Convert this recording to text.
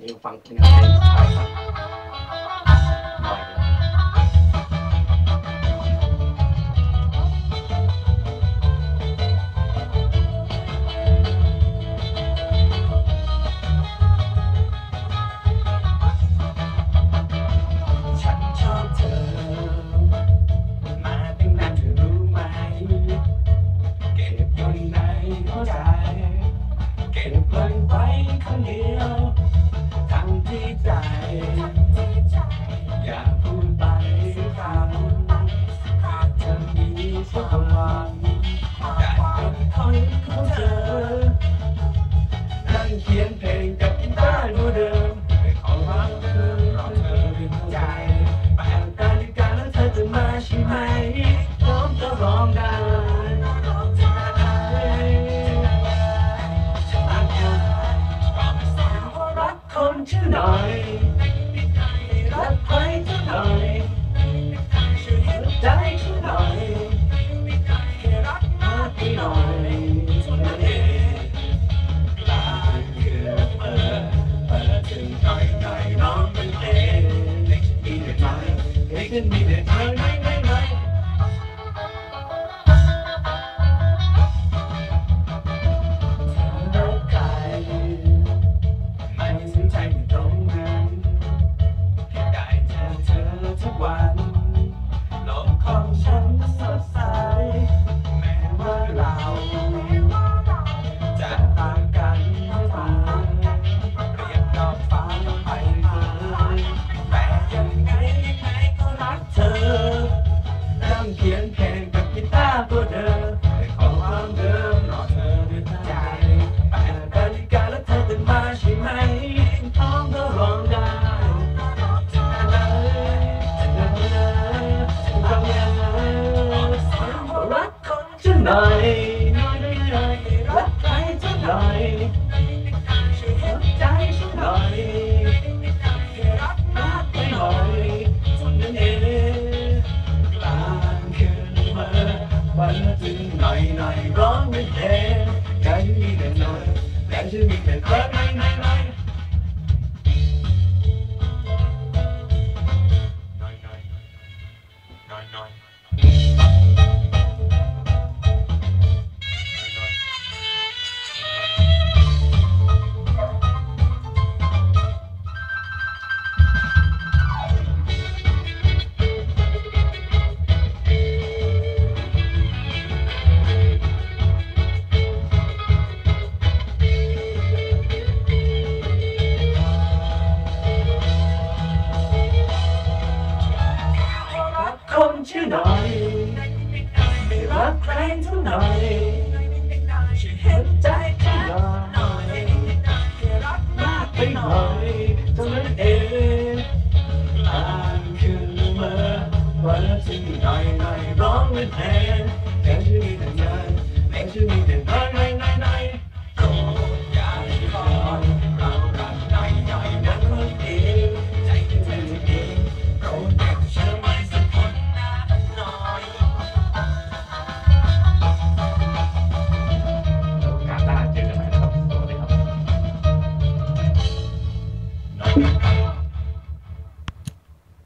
นี่ฟังแนวเพลงสไตล์ครับหน่อยใจเก็บมันไว้คนเดียว she died. even be it. ไหนรักใครเท่ไหร่ช่วยเหนใจฉันหนรักมาไหน่อยทำนั้นเองกลางคืนมาบันทึงหน่อยหน่อยร้องเป็นเใจมีแต่หน่อยแต่ฉันมีแต่รักไม่ไม่ ชื่อหน่อยไม่รักใครเท่าหน่อยช่วยเห็นใจแค่หน่อยแค่รักมากไปหน่อยเท่านั้นเองอ่านคืนเมื่อวันที่หน่อยหน่อยร้องเป็นเพลง